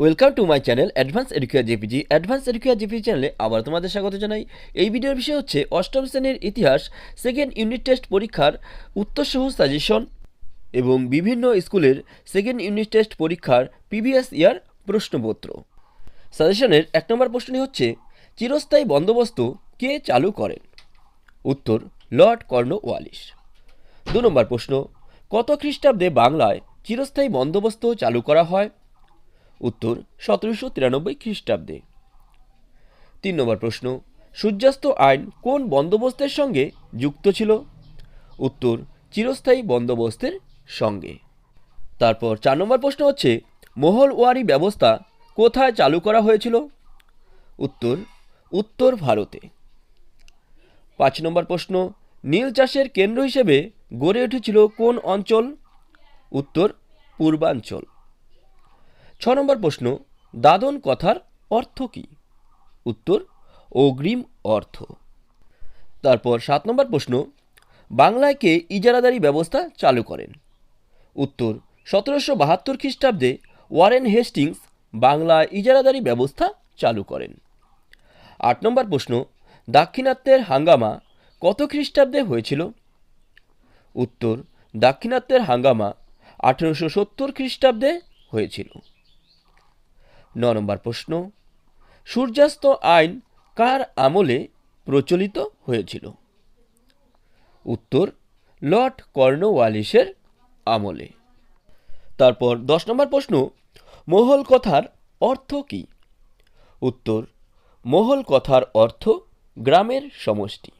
Welcome to my channel advance Educare JPG advance Educare JPG চ্যানেলে আবার তোমাদের স্বাগত জানাই। এই ভিডিওর বিষয় হচ্ছে, অষ্টম শ্রেণির ইতিহাস সেকেন্ড ইউনিট টেস্ট পরীক্ষার উত্তরসহ সাজেশন এবং বিভিন্ন স্কুলের সেকেন্ড ইউনিট টেস্ট পরীক্ষার প্রিভিয়াস ইয়ার প্রশ্নপত্র। সাজেশনের এক নম্বর প্রশ্নটি হচ্ছে, চিরস্থায়ী বন্দোবস্ত কে চালু করেন? উত্তর, লর্ড কর্নওয়ালিস দু নম্বর প্রশ্ন, কত খ্রিস্টাব্দে বাংলায় চিরস্থায়ী বন্দোবস্ত চালু করা হয়? উত্তর, সতেরোশো তিরানব্বই খ্রিস্টাব্দে। তিন নম্বর প্রশ্ন, সূর্যাস্ত আইন কোন বন্দোবস্তের সঙ্গে যুক্ত ছিল? উত্তর, চিরস্থায়ী বন্দোবস্তের সঙ্গে। তারপর চার নম্বর প্রশ্ন হচ্ছে মোহলওয়ারি ব্যবস্থা কোথায় চালু করা হয়েছিল? উত্তর উত্তর ভারতে। পাঁচ নম্বর প্রশ্ন, নীল চাষের কেন্দ্র হিসেবে গড়ে উঠেছিল কোন অঞ্চল? উত্তর, পূর্বাঞ্চল। ছ নম্বর প্রশ্ন, দাদন কথার অর্থ কী? উত্তর, অগ্রিম অর্থ। তারপর সাত নম্বর প্রশ্ন, বাংলায় কে ইজারাদারি ব্যবস্থা চালু করেন? উত্তর, সতেরোশো বাহাত্তর খ্রিস্টাব্দে ওয়ারেন হেস্টিংস বাংলায় ইজারাদারি ব্যবস্থা চালু করেন। আট নম্বর প্রশ্ন, দাক্ষিণাত্যের হাঙ্গামা কত খ্রিস্টাব্দে হয়েছিল? উত্তর, দাক্ষিণাত্যের হাঙ্গামা আঠেরোশো সত্তর খ্রিস্টাব্দে হয়েছিল। ন নম্বর প্রশ্ন, সূর্যাস্ত আইন কার আমলে প্রচলিত হয়েছিল? উত্তর, লর্ড কর্নওয়ালিসের আমলে। তারপর দশ নম্বর প্রশ্ন, মোহল কথার অর্থ কী? উত্তর, মোহল কথার অর্থ গ্রামের সমষ্টি।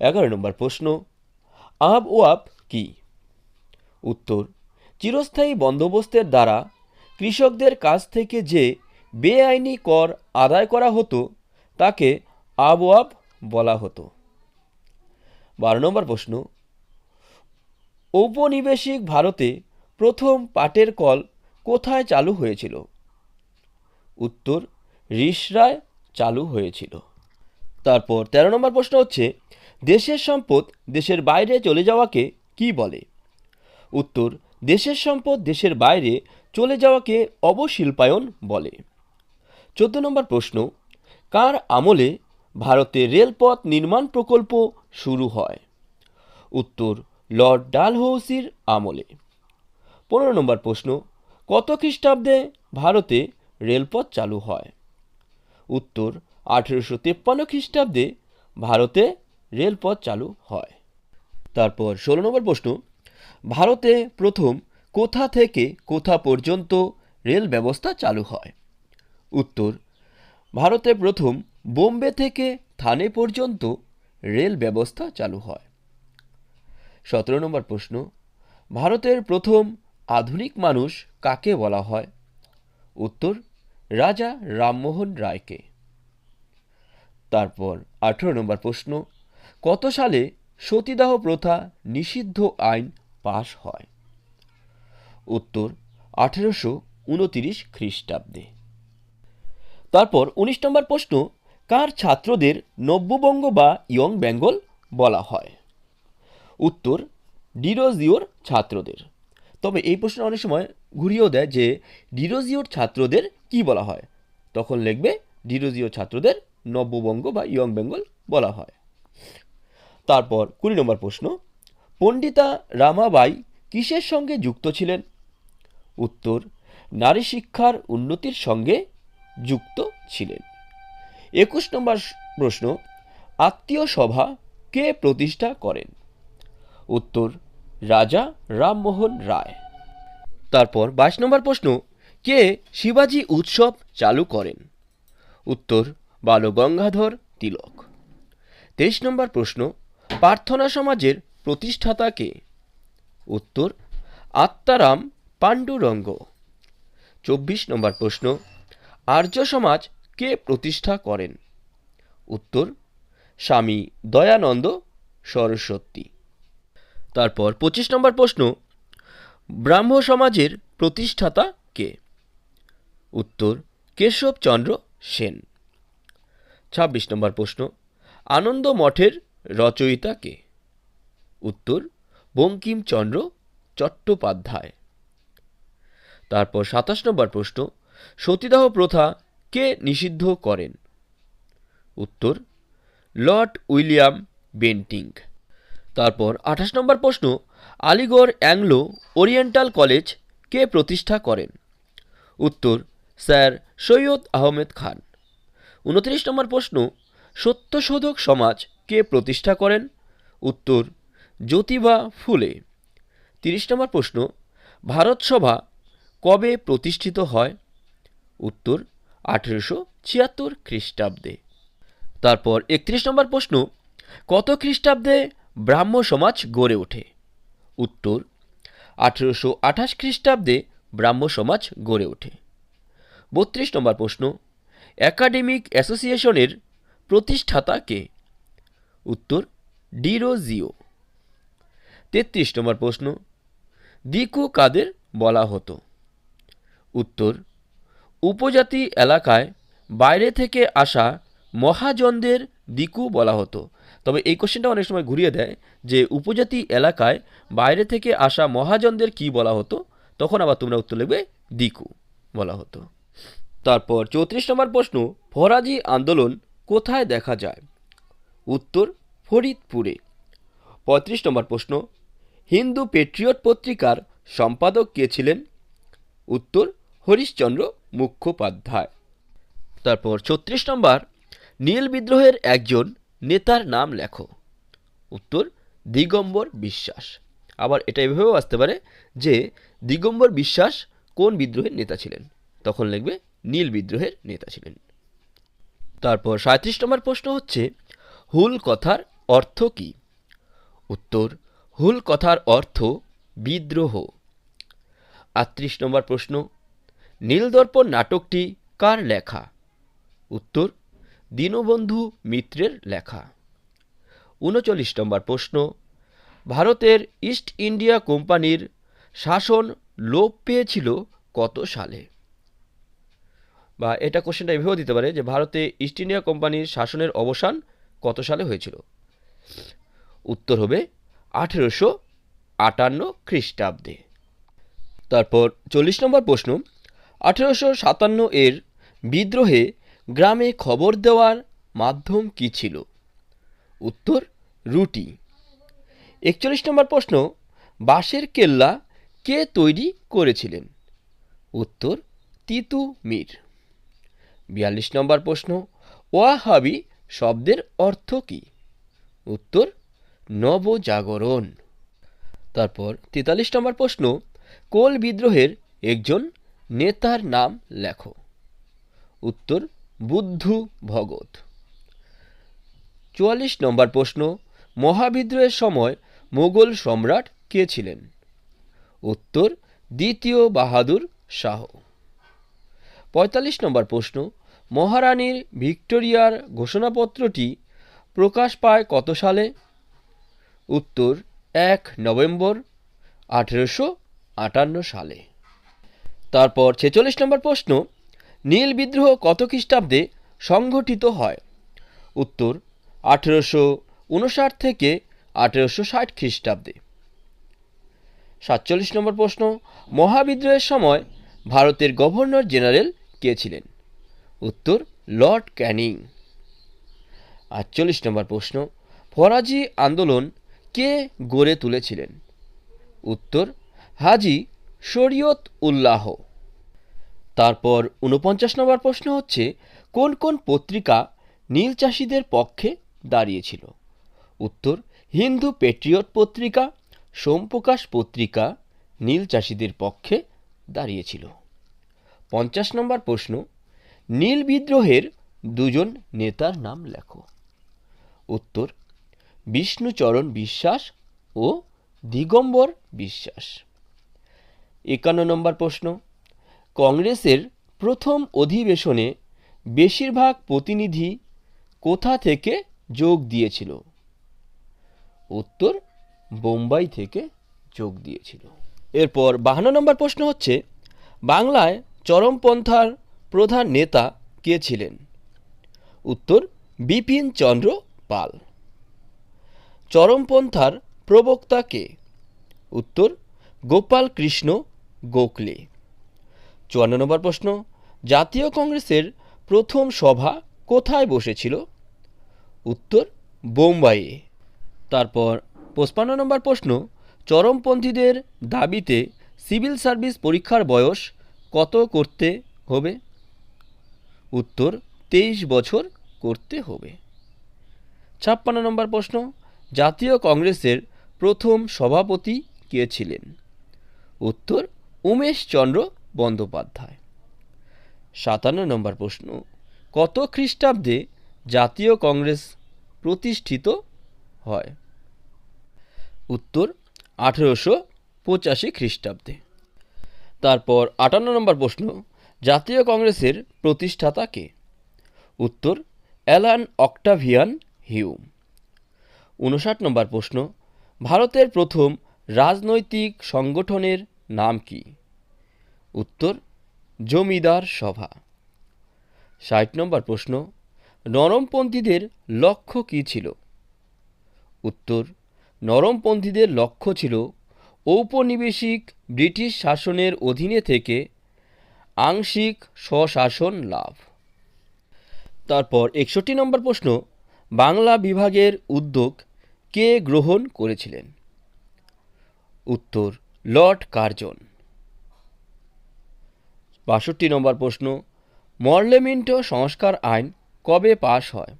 এগারো নম্বর প্রশ্ন, আব ওয়াব কি? উত্তর, চিরস্থায়ী বন্দোবস্তের দ্বারা কৃষকদের কাছ থেকে যে বেআইনি কর আদায় করা হতো, তাকে আবওয়াব বলা হতো। বারো নম্বর প্রশ্ন। ঔপনিবেশিক ভারতে প্রথম পাটের কল কোথায় চালু হয়েছিল? উত্তর, রিসরায় চালু হয়েছিল। তারপর তেরো নম্বর প্রশ্ন হচ্ছে, দেশের সম্পদ দেশের বাইরে চলে যাওয়াকে কি বলে? উত্তর দেশের সম্পদ দেশের বাইরে চলে যাওয়াকে অবশিল্পায়ন বলে। চোদ্দ নম্বর প্রশ্ন, কার আমলে ভারতে রেলপথ নির্মাণ প্রকল্প শুরু হয়? উত্তর, লর্ড ডালহৌসির আমলে। পনেরো নম্বর প্রশ্ন, কত খ্রিস্টাব্দে ভারতে রেলপথ চালু হয়? উত্তর, আঠেরোশো তেপ্পান্ন খ্রিস্টাব্দে ভারতে রেলপথ চালু হয়। তারপর ষোলো নম্বর প্রশ্ন ভারতে প্রথম কোথা থেকে কোথা পর্যন্ত রেল ব্যবস্থা চালু হয়? উত্তর, ভারতে প্রথম বোম্বে থেকে থানে পর্যন্ত রেল ব্যবস্থা চালু হয়। সতেরো নম্বর প্রশ্ন, ভারতের প্রথম আধুনিক মানুষ কাকে বলা হয়? উত্তর, রাজা রামমোহন রায়কে। তারপর আঠেরো নম্বর প্রশ্ন, কত সালে সতীদাহ প্রথা নিষিদ্ধ আইন পাশ হয়। উত্তর, আঠেরোশো উনতিরিশ খ্রিস্টাব্দে। তারপর উনিশ নম্বর প্রশ্ন, কার ছাত্রদের নব্যবঙ্গ বা ইয়ং বেঙ্গল বলা হয়? উত্তর, ডিরোজিওর ছাত্রদের। তবে এই প্রশ্ন অনেক সময় ঘুরিয়েও দেয় যে, ডিরোজিওর ছাত্রদের কি বলা হয়? তখন লিখবে ডিরোজিও ছাত্রদের নব্যবঙ্গ বা ইয়ং বেঙ্গল বলা হয়। তারপর কুড়ি নম্বর প্রশ্ন পণ্ডিতা রামাবাই কিসের সঙ্গে যুক্ত ছিলেন? উত্তর, নারী শিক্ষার উন্নতির সঙ্গে যুক্ত ছিলেন। একুশ নম্বর প্রশ্ন, আত্মীয় সভা কে প্রতিষ্ঠা করেন? উত্তর, রাজা রামমোহন রায়। তারপর বাইশ নম্বর প্রশ্ন, কে শিবাজি উৎসব চালু করেন? উত্তর, বালগঙ্গাধর তিলক। তেইশ নম্বর প্রশ্ন, প্রার্থনা সমাজের প্রতিষ্ঠাতা কে উত্তর, আত্মারাম পাণ্ডুরঙ্গ। চব্বিশ নম্বর প্রশ্ন, আর্য সমাজ কে প্রতিষ্ঠা করেন? উত্তর, স্বামী দয়ানন্দ সরস্বতী। তারপর পঁচিশ নম্বর প্রশ্ন, ব্রাহ্ম সমাজের প্রতিষ্ঠাতা কে? উত্তর কেশবচন্দ্র সেন। ছাব্বিশ নম্বর প্রশ্ন, আনন্দ মঠের রচয়িতা কে? উত্তর, বঙ্কিমচন্দ্র চট্টোপাধ্যায়। তারপর সাতাশ নম্বর প্রশ্ন, সতীদাহ প্রথা কে নিষিদ্ধ করেন? উত্তর, লর্ড উইলিয়াম বেন্টিং। তারপর আঠাশ নম্বর প্রশ্ন, আলিগড় অ্যাংলো ওরিয়েন্টাল কলেজ কে প্রতিষ্ঠা করেন? উত্তর, স্যার সৈয়দ আহমেদ খান। উনত্রিশ নম্বর প্রশ্ন, সত্যশোধক সমাজ কে প্রতিষ্ঠা করেন? উত্তর জ্যোতিবা ফুলে? তিরিশ নম্বর প্রশ্ন, ভারত সভা কবে প্রতিষ্ঠিত হয়? উত্তর, আঠেরোশো ছিয়াত্তর খ্রিস্টাব্দে। তারপর একত্রিশ নম্বর প্রশ্ন, কত খ্রিস্টাব্দে ব্রাহ্ম সমাজ গড়ে ওঠে? উত্তর, আঠেরোশো আঠাশ খ্রিস্টাব্দে ব্রাহ্ম সমাজ গড়ে ওঠে। বত্রিশ নম্বর প্রশ্ন, একাডেমিক অ্যাসোসিয়েশনের প্রতিষ্ঠাতা কে? উত্তর, ডিরোজিও। তেত্রিশ নম্বর প্রশ্ন, দিকু কাদের বলা হতো? উত্তর, উপজাতি এলাকায় বাইরে থেকে আসা মহাজনদের দিকু বলা হতো। তবে এই কোশ্চেনটা অনেক সময় ঘুরিয়ে দেয় যে উপজাতি এলাকায় বাইরে থেকে আসা মহাজনদের কি বলা হতো? তখন আবার তোমরা উত্তর লিখবে দিকু বলা হতো। তারপর চৌত্রিশ নম্বর প্রশ্ন, ফরাজি আন্দোলন কোথায় দেখা যায়? উত্তর, ফরিদপুরে। পঁয়ত্রিশ নম্বর প্রশ্ন হিন্দু পেট্রিয়ট পত্রিকার সম্পাদক কে ছিলেন? উত্তর, হরিশ্চন্দ্র মুখোপাধ্যায়। তারপর ছত্রিশ নম্বর, নীল বিদ্রোহের একজন নেতার নাম লেখো। উত্তর, দিগম্বর বিশ্বাস। আবার এটা এভাবেও আসতে পারে যে, দিগম্বর বিশ্বাস কোন বিদ্রোহের নেতা ছিলেন? তখন লিখবে, নীল বিদ্রোহের নেতা ছিলেন। তারপর সাঁত্রিশ নম্বর প্রশ্ন হচ্ছে, হুল কথার অর্থ কী? উত্তর হুল কথার অর্থ বিদ্রোহ। আটত্রিশ নম্বর প্রশ্ন নীলদর্পণ নাটকটি কার লেখা? উত্তর, দীনবন্ধু মিত্রের লেখা। উনচল্লিশ নম্বর প্রশ্ন, ভারতের ইস্ট ইন্ডিয়া কোম্পানির শাসন লোপ পেয়েছিল কত সালে? বা এটা কোশ্চেনটা এভাবেও দিতে পারে যে ভারতে ইস্ট ইন্ডিয়া কোম্পানির শাসনের অবসান কত সালে হয়েছিল? উত্তর হবে আঠেরোশো আটান্ন খ্রিস্টাব্দে। তারপর চল্লিশ নম্বর প্রশ্ন, আঠেরোশো সাতান্ন এর বিদ্রোহে গ্রামে খবর দেওয়ার মাধ্যম কী ছিল? উত্তর, রুটি। একচল্লিশ নম্বর প্রশ্ন, বাঁশের কেল্লা কে তৈরি করেছিলেন? উত্তর, তিতু মীর। বিয়াল্লিশ নম্বর প্রশ্ন, ওয়াহাবি শব্দের অর্থ কী? উত্তর নবজাগরণ। তারপর তেতাল্লিশ নম্বর প্রশ্ন, কোল বিদ্রোহের একজন নেতার নাম লেখো। উত্তর, বুদ্ধু ভগত। চুয়াল্লিশ নম্বর প্রশ্ন, মহাবিদ্রোহের সময় মোগল সম্রাট কে ছিলেন? উত্তর, দ্বিতীয় বাহাদুর শাহ। পঁয়তাল্লিশ নম্বর প্রশ্ন, মহারানীর ভিক্টোরিয়ার ঘোষণাপত্রটি প্রকাশ পায় কত সালে? উত্তর, এক নভেম্বর, আঠেরোশো আটান্ন সালে। তারপর ছেচল্লিশ নম্বর প্রশ্ন, নীল বিদ্রোহ কত খ্রিস্টাব্দে সংঘটিত হয়? উত্তর, আঠেরোশো উনষাট থেকে আঠেরোশো ষাট খ্রিস্টাব্দে। সাতচল্লিশ নম্বর প্রশ্ন, মহাবিদ্রোহের সময় ভারতের গভর্নর জেনারেল কে ছিলেন? উত্তর, লর্ড ক্যানিং। আটচল্লিশ নম্বর প্রশ্ন, ফরাজি আন্দোলন কে গড়ে তুলেছিলেন? উত্তর, হাজি শরীয়ত উল্লাহ। তারপর উনপঞ্চাশ নম্বর প্রশ্ন হচ্ছে, কোন কোন পত্রিকা নীল চাষিদের পক্ষে দাঁড়িয়েছিল? উত্তর, হিন্দু পেট্রিয়ট পত্রিকা, সোমপ্রকাশ পত্রিকা নীল চাষিদের পক্ষে দাঁড়িয়েছিল। পঞ্চাশ নম্বর প্রশ্ন, নীল বিদ্রোহের দুজন নেতার নাম লেখো। উত্তর বিষ্ণুচরণ বিশ্বাস ও দিগম্বর বিশ্বাস। একান্ন নম্বর প্রশ্ন। কংগ্রেসের প্রথম অধিবেশনে বেশিরভাগ প্রতিনিধি কোথা থেকে যোগ দিয়েছিল? উত্তর, বোম্বাই থেকে যোগ দিয়েছিল। এরপর বাহান্ন নম্বর প্রশ্ন হচ্ছে, বাংলায় চরমপন্থার প্রধান নেতা কে ছিলেন? উত্তর, বিপিন চন্দ্র পাল। চরমপন্থার প্রবক্তা কে? উত্তর, গোপাল কৃষ্ণ গোখলে। চুয়ান্ন নম্বর প্রশ্ন, জাতীয় কংগ্রেসের প্রথম সভা কোথায় বসেছিল? উত্তর, বোম্বাইয়ে। তারপর পঁচপান্ন নম্বর প্রশ্ন, চরমপন্থীদের দাবিতে সিভিল সার্ভিস পরীক্ষার বয়স কত করতে হবে? উত্তর, তেইশ বছর করতে হবে। ছাপ্পান্ন নম্বর প্রশ্ন জাতীয় কংগ্রেসের প্রথম সভাপতি কে ছিলেন? উত্তর, উমেশ চন্দ্র বন্দ্যোপাধ্যায়। সাতান্ন নম্বর প্রশ্ন, কত খ্রিস্টাব্দে জাতীয় কংগ্রেস প্রতিষ্ঠিত হয়? উত্তর, আঠেরোশো পঁচাশি খ্রিস্টাব্দে। তারপর আটান্ন নম্বর প্রশ্ন, জাতীয় কংগ্রেসের প্রতিষ্ঠাতা কে? উত্তর, অ্যালান অক্টাভিয়ান হিউম। উনষাট নম্বর প্রশ্ন, ভারতের প্রথম রাজনৈতিক সংগঠনের নাম কি? উত্তর, জমিদার সভা। ষাট নম্বর প্রশ্ন, নরমপন্থীদের লক্ষ্য কী ছিল? উত্তর, নরমপন্থীদের লক্ষ্য ছিল ঔপনিবেশিক ব্রিটিশ শাসনের অধীনে থেকে আংশিক স্বশাসন লাভ। তারপর একষট্টি নম্বর প্রশ্ন, বাংলা বিভাগের উদ্যোগ কে গ্রহণ করেছিলেন? উত্তর, লর্ড কার্জন। বাষট্টি নম্বর প্রশ্ন, মর্লেমেন্টো সংস্কার আইন কবে পাশ হয়?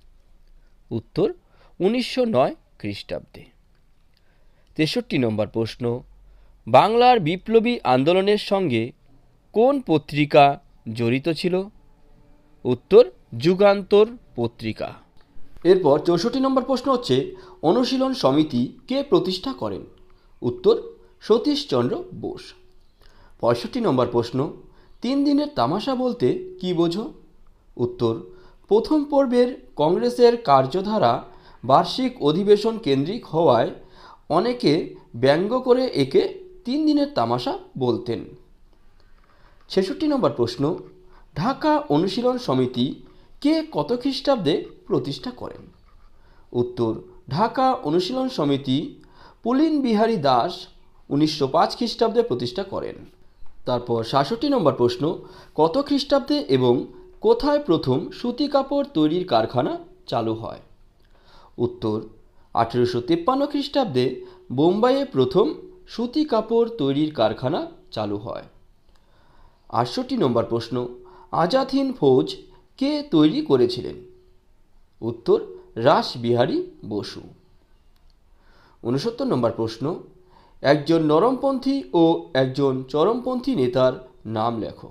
উত্তর, উনিশশো নয় খ্রিস্টাব্দে। তেষট্টি নম্বর প্রশ্ন, বাংলার বিপ্লবী আন্দোলনের সঙ্গে কোন পত্রিকা জড়িত ছিল? উত্তর, যুগান্তর পত্রিকা। এরপর চৌষট্টি নম্বর প্রশ্ন হচ্ছে, অনুশীলন সমিতি কে প্রতিষ্ঠা করেন? উত্তর, সতীশচন্দ্র বোস। পঁয়ষট্টি নম্বর প্রশ্ন, তিন দিনের তামাশা বলতে কি বোঝো? উত্তর, প্রথম পর্বের কংগ্রেসের কার্যধারা বার্ষিক অধিবেশন কেন্দ্রিক হওয়ায় অনেকে ব্যঙ্গ করে একে তিন দিনের তামাশা বলতেন। ছেষট্টি নম্বর প্রশ্ন, ঢাকা অনুশীলন সমিতি কে কত খ্রিস্টাব্দে প্রতিষ্ঠা করেন? উত্তর, ঢাকা অনুশীলন সমিতি, পুলিন বিহারী দাস উনিশশো পাঁচ খ্রিস্টাব্দে প্রতিষ্ঠা করেন। তারপর সাতষট্টি নম্বর প্রশ্ন, কত খ্রিস্টাব্দে এবং কোথায় প্রথম সুতি কাপড় তৈরির কারখানা চালু হয়? উত্তর, আঠেরোশো তেপ্পান্ন খ্রিস্টাব্দে বোম্বাইয়ে প্রথম সুতি কাপড় তৈরির কারখানা চালু হয়। আটষট্টি নম্বর প্রশ্ন, আজাদ হিন্দ ফৌজ কে তৈরি করেছিলেন? উত্তর, রাসবিহারী বসু। উনসত্তর নম্বর প্রশ্ন, একজন নরমপন্থী ও একজন চরমপন্থী নেতার নাম লেখো।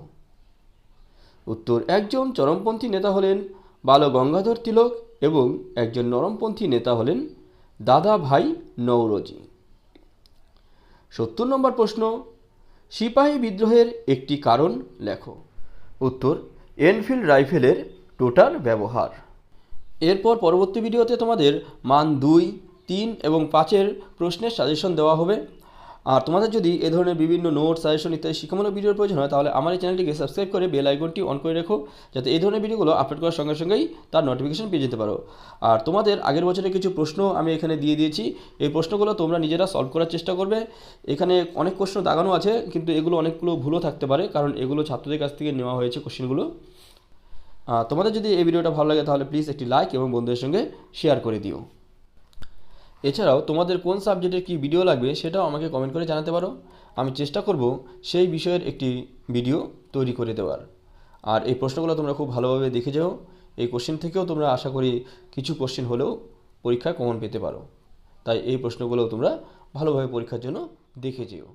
উত্তর, একজন চরমপন্থী নেতা হলেন বাল গঙ্গাধর তিলক এবং একজন নরমপন্থী নেতা হলেন দাদা ভাই নৌরজি সত্তর নম্বর প্রশ্ন, সিপাহী বিদ্রোহের একটি কারণ লেখো। উত্তর এনফিল্ড রাইফেলের টোটাল ব্যবহার। এরপর পরবর্তী ভিডিওতে তোমাদের মান দুই, তিন এবং পাঁচের প্রশ্নের সাজেশন দেওয়া হবে। আর তোমাদের যদি এ ধরনের বিভিন্ন নোট সাজেশন ইত্যাদি শিক্ষামূলক ভিডিওর প্রয়োজন হয়, তাহলে আমার এই চ্যানেলটিকে সাবস্ক্রাইব করে বেল আইকনটি অন করে রেখো, যাতে এই ধরনের ভিডিওগুলো আপলোড করার সঙ্গে সঙ্গেই তার নোটিফিকেশন পেয়ে যেতে পারো। আর তোমাদের আগের বছরের কিছু প্রশ্ন আমি এখানে দিয়ে দিয়েছি। এই প্রশ্নগুলো তোমরা নিজেরা সলভ করার চেষ্টা করবে। এখানে অনেক প্রশ্ন দাগানো আছে, কিন্তু এগুলো অনেকগুলো ভুলও থাকতে পারে, কারণ এগুলো ছাত্রদের কাছ থেকে নেওয়া হয়েছে কোশ্চেনগুলো তোমাদের যদি এই ভিডিওটা ভালো লাগে, তাহলে প্লিজ একটি লাইক এবং বন্ধুদের সঙ্গে শেয়ার করে দিও। এছাড়াও তোমাদের কোন সাবজেক্টের কি ভিডিও লাগবে সেটাও আমাকে কমেন্ট করে জানাতে পারো। আমি চেষ্টা করব সেই বিষয়ের একটি ভিডিও তৈরি করে দেওয়ার। আর এই প্রশ্নগুলো তোমরা খুব ভালোভাবে দেখে যাও। এই কোশ্চেন থেকেও তোমরা আশা করি কিছু কোশ্চেন হলেও পরীক্ষায় কমন পেতে পারো। তাই এই প্রশ্নগুলো তোমরা ভালোভাবে পরীক্ষার জন্য দেখে যেও।